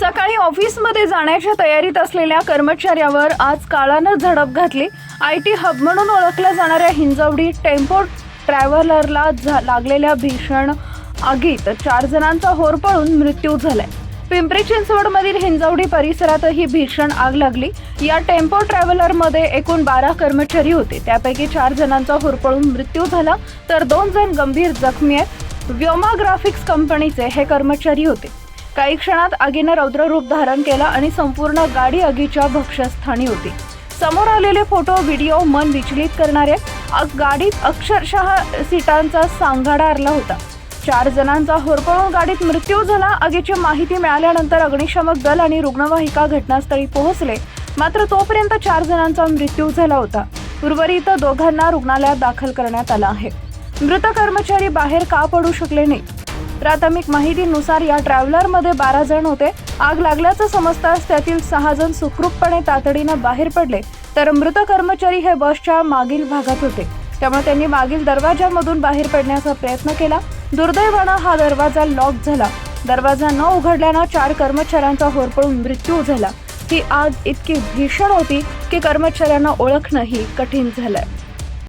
सकाळी ऑफिसमध्ये जाण्याच्या तयारीत असलेल्या कर्मचाऱ्यावर आज काळानं झडप घातली. आय टी हब म्हणून ओळखल्या जाणाऱ्या हिंजवडी टेम्पो ट्रॅव्हलरला झा- लागलेल्या भीषण आगीत चार जणांचा होरपळून मृत्यू झालाय. पिंपरी चिंचवडमधील हिंजवडी परिसरातही भीषण आग लागली. या टेम्पो ट्रॅव्हलरमध्ये एकूण बारा कर्मचारी होते. त्यापैकी चार जणांचा होरपळून मृत्यू झाला. तर दोन जण गंभीर जखमी आहेत. व्योमा ग्राफिक्स कंपनीचे हे कर्मचारी होते. काही क्षणात आगीनं रौद्ररूप धारण केलं आणि संपूर्ण गाडी आगीच्या भक्षस्थानी होती. समोर आलेले फोटो व्हिडिओ मन विचलित करणारे गाडीत अक्षरशः सीटांचा सांगाडा आरला होता. चार जणांचा होरपळून गाडीत मृत्यू झाला. आगीची माहिती मिळाल्यानंतर अग्निशमक दल आणि रुग्णवाहिका घटनास्थळी पोहोचले. मात्र तोपर्यंत चार जणांचा मृत्यू झाला होता. उर्वरित दोघांना रुग्णालयात दाखल करण्यात आलं आहे. मृत कर्मचारी बाहेर का पडू शकले नाही प्राथमिक माहितीनुसार या ट्रॅव्हलरमध्ये बारा जण होते. आग लागल्याचं समजताच त्यातील सहा जण सुखरूपपणे तातडीनं बाहेर पडले. तर मृत कर्मचारी हे बसच्या मागील भागात होते. त्यामुळे त्यांनी मागील दरवाजामधून बाहेर पडण्याचा प्रयत्न केला. दुर्दैवानं हा दरवाजा लॉक झाला. दरवाजा न उघडल्यानं चार कर्मचाऱ्यांचा होरपळून मृत्यू झाला. ही आग इतकी भीषण होती की कर्मचाऱ्यांना ओळखणंही कठीण झालंय.